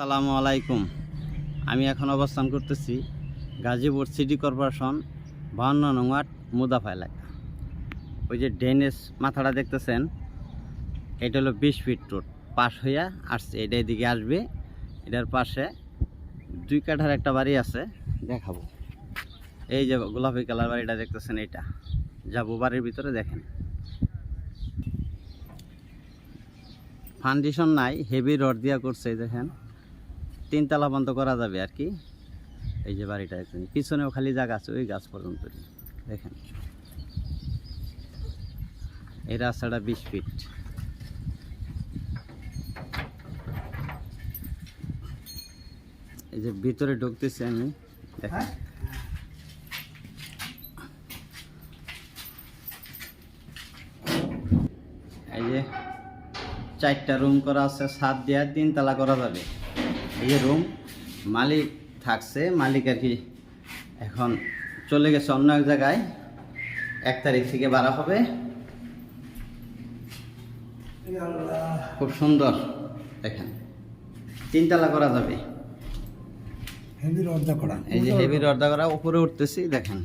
সালামু আলাইকুম। আমি এখন অবস্থান করতেছি গাজীপুর সিটি কর্পোরেশন বাহান্ন নং ওয়ার্ড মুদাফা এলাকা। ওই যে ড্রেনেজ মাথাটা দেখতেছেন, এটা হলো বিশ ফিট রোড। পাশ হইয়া আসছে, এটা এদিকে আসবে, এটার পাশে দুই কাঠার একটা বাড়ি আছে, দেখাবো। এই যে গোলাপি কালার বাড়িটা দেখতেছেন, এটা। যাব বাড়ির ভিতরে দেখেন। ফাউন্ডেশন নাই, হেভি রড দিয়া করছে দেখেন। তিনতলা বন্ধ করা যাবে আর কি। এই যে বাড়িটা দেখছেন পিছনেও খালি জায়গা আছে, ওই গাছ পর্যন্ত। দেখেন। এই রাস্তাটা বিশ ফিট। এই যে ভিতরে ঢুকতেছি আমি। দেখেন। এই যে চারটা রুম করা আছে, সাত দেওয়া তিনতলা করা যাবে। এই যে রুম মালিক থাকছে মালিক আর কি এখন চলে গেছে অন্য এক জায়গায়। এক তারিখ থেকে বাড়া হবে। খুব সুন্দর দেখেন। তিনতলা করা যাবে। এই যে হেভি রড করা উপরে উঠতেছি দেখেন।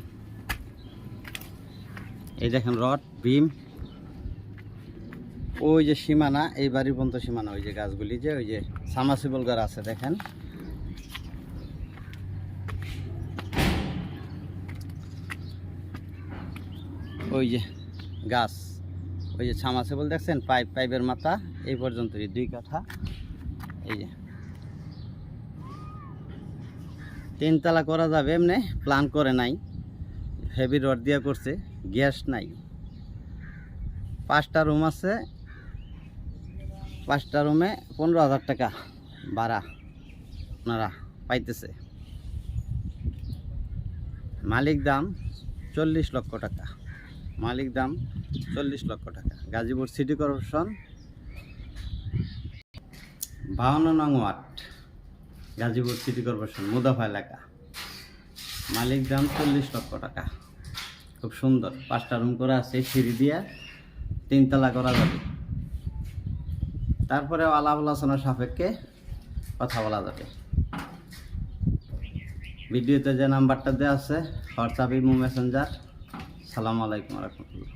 এই দেখেন রড বিম ওই যে সীমানা, এই বাড়ির পর্যন্ত সীমানা, ওই যে গাছগুলি যে, ওই যে সামাসিবল গাছ আছে, দেখেন। ওই যে গাছ, ওই যে সামাসিবল দেখছেন? পাইপ, পাইপের মাথা, এই পর্যন্ত দুই কাঠা। এই যে। তিনতলা করা যাবে এমনি প্ল্যান করে নাই। হেভি রড দিয়া করছে, গ্যাস নাই। পাঁচটা রুম আছে পাঁচটা রুমে পনেরো হাজার টাকা ভাড়া আপনারা পাইতেছে। মালিক দাম চল্লিশ লক্ষ টাকা। মালিক দাম চল্লিশ লক্ষ টাকা। গাজীপুর সিটি কর্পোরেশন বাউন্ন নং ওয়ার্ড, গাজীপুর সিটি কর্পোরেশন, মুদাফা এলাকা। মালিক দাম চল্লিশ লক্ষ টাকা। খুব সুন্দর। পাঁচটা রুম করা আছে, সিঁড়ি দিয়া তিনতলা করা যাবে। তারপরে আলাপ আলোচনা সাপেক্ষে কথা বলা যাবে। ভিডিওতে যে নাম্বারটা দেওয়া আছে হোয়াটসঅ্যাপ ইমো মেসেঞ্জার সালাম আলাইকুম রহমতুল্লাহ।